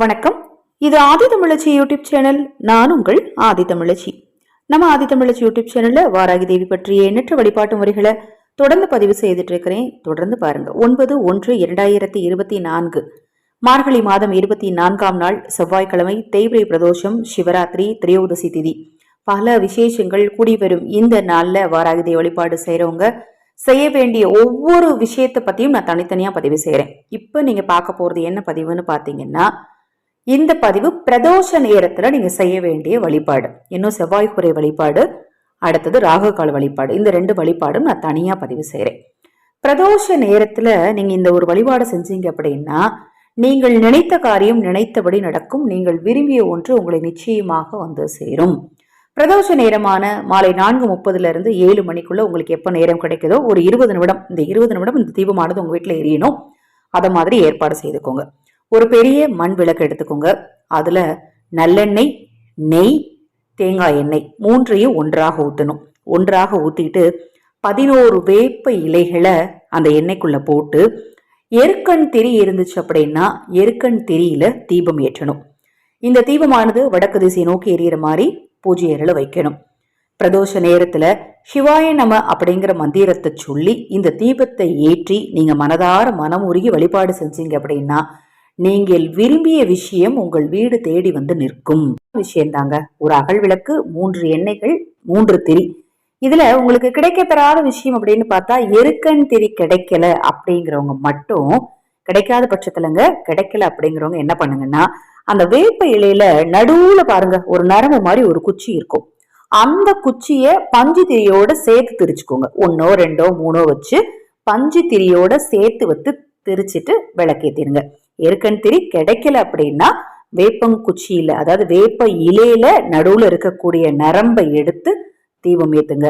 வணக்கம். இது ஆதி தமிழச்சி YouTube channel. நான் உங்கள் ஆதி தமிழச்சி. நம்ம ஆதி தமிழச்சி யூடியூப் சேனல்ல வாராகி தேவி பற்றிய எண்ணற்ற வழிபாட்டு முறைகளை தொடர்ந்து பதிவு செய்துட்டு இருக்கிறேன் தொடர்ந்து பாருங்க. ஒன்பது ஒன்று இரண்டாயிரத்தி இருபத்தி நான்கு. மார்கழி மாதம் இருபத்தி நான்காம் நாள் செவ்வாய்க்கிழமை தேய்பிரை பிரதோஷம் சிவராத்திரி திரையோதசி திதி. பல விசேஷங்கள் கூடி வரும் இந்த நாளில் வாராகி தேவி வழிபாடு செய்கிறவங்க செய்ய வேண்டிய ஒவ்வொரு விஷயத்தை பற்றியும் நான் தனித்தனியாக பதிவு செய்கிறேன் இப்போ நீங்கள் பார்க்க போகிறது என்ன பதிவுன்னு பார்த்தீங்கன்னா இந்த பதிவு பிரதோஷ நேரத்தில் நீங்கள் செய்ய வேண்டிய வழிபாடு. இன்னும் செவ்வாய் குறை வழிபாடு அடுத்தது ராகுகால வழிபாடு. இந்த ரெண்டு வழிபாடும் நான் தனியாக பதிவு செய்கிறேன் பிரதோஷ நேரத்தில் நீங்கள் இந்த ஒரு வழிபாடு செஞ்சீங்க அப்படின்னா நீங்கள் நினைத்த காரியம் நினைத்தபடி நடக்கும். நீங்கள் விரும்பிய ஒன்று உங்களை நிச்சயமாக வந்து சேரும். பிரதோஷ நேரமான மாலை நான்கு முப்பதுல இருந்து ஏழு மணிக்குள்ள உங்களுக்கு எப்போ நேரம் கிடைக்குதோ ஒரு இருபது நிமிடம் இந்த இருபது நிமிடம் இந்த தீபமானது உங்கள் வீட்டில் எரியணும். அதை மாதிரி ஏற்பாடு செய்துக்கோங்க. ஒரு பெரிய மண் விளக்கு எடுத்துக்கோங்க. அதுல நல்லெண்ணெய் நெய் தேங்காய் எண்ணெய் மூன்றையும் ஒன்றாக ஊற்றணும் ஒன்றாக ஊற்றிட்டு பதினோரு வேப்ப இலைகளை அந்த எண்ணெய்க்குள்ளே போட்டு எருக்கண் திரி இருந்துச்சு அப்படின்னா எருக்கண் திரியில தீபம் ஏற்றணும். இந்த தீபமானது வடக்கு திசை நோக்கி எரியற மாதிரி பூஜை அறையில வைக்கணும். பிரதோஷ நேரத்துல சிவாய நம அப்படிங்கிற மந்திரத்தை சொல்லி இந்த தீபத்தை ஏற்றி நீங்க மனதார மனம் உருகி வழிபாடு செஞ்சீங்க அப்படின்னா நீங்கள் விரும்பிய விஷயம் உங்கள் வீடு தேடி வந்து நிற்கும். விஷயம்தாங்க ஒரு அகல் விளக்கு மூன்று எண்ணெய்கள் மூன்று திரி. இதுல உங்களுக்கு கிடைக்க பெறாத விஷயம் அப்படின்னு பார்த்தா எருக்கன் திரி கிடைக்கல அப்படிங்கிறவங்க மட்டும் கிடைக்காத பட்சத்துலங்க கிடைக்கல அப்படிங்கிறவங்க என்ன பண்ணுங்கன்னா அந்த வேப்ப இலையில நடுவுல பாருங்க ஒரு நரம்பு மாதிரி ஒரு குச்சி இருக்கும். அந்த குச்சிய பஞ்சு திரியோட சேர்த்து திரிச்சுக்கோங்க. ஒன்னோ ரெண்டோ மூணோ வச்சு பஞ்சு திரியோட சேர்த்து வத்து திரிச்சிட்டு விளக்கேத்திருங்க எருக்கன்திரி கிடைக்கல அப்படின்னா வேப்பங்குச்சியில அதாவது வேப்ப இலையில நடுவுல இருக்கக்கூடிய நரம்பை எடுத்து தீபம் ஏத்துங்க.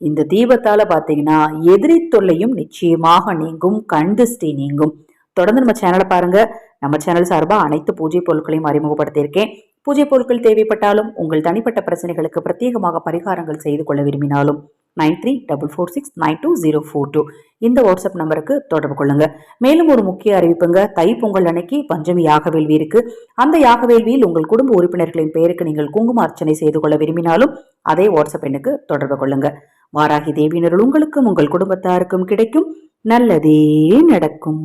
இந்த தீபத்தால பாத்தீங்கன்னா எதிரி தொல்லையும் நிச்சயமாக நீங்கும் கண்டுஸ்டி நீங்கும். தொடர்ந்து நம்ம சேனலை பாருங்க. நம்ம சேனல் சார்பாக அனைத்து பூஜை பொருட்களையும் அறிமுகப்படுத்தியிருக்கேன். பூஜை பொருட்கள் தேவைப்பட்டாலும் உங்கள் தனிப்பட்ட பிரச்சனைகளுக்கு பிரத்யேகமாக பரிகாரங்கள் செய்து கொள்ள விரும்பினாலும் nine three double four six nine two zero four two. இந்த வாட்ஸ்அப் நம்பருக்கு தொடர்பு கொள்ளுங்க. மேலும் ஒரு முக்கிய அறிவிப்புங்க தைப்பொங்கல் அன்னைக்கு பஞ்சமி யாக வேள்வி இருக்கு. அந்த யாக வேள்வியில் உங்கள் குடும்ப உறுப்பினர்களின் பெயருக்கு நீங்கள் குங்கும அர்ச்சனை செய்து கொள்ள விரும்பினாலும் அதே வாட்ஸ்அப் எண்ணுக்கு தொடர்பு கொள்ளுங்க. வாராகி தேவியினர்கள் உங்களுக்கும் உங்கள் குடும்பத்தாருக்கும் கிடைக்கும். நல்லதே நடக்கும்.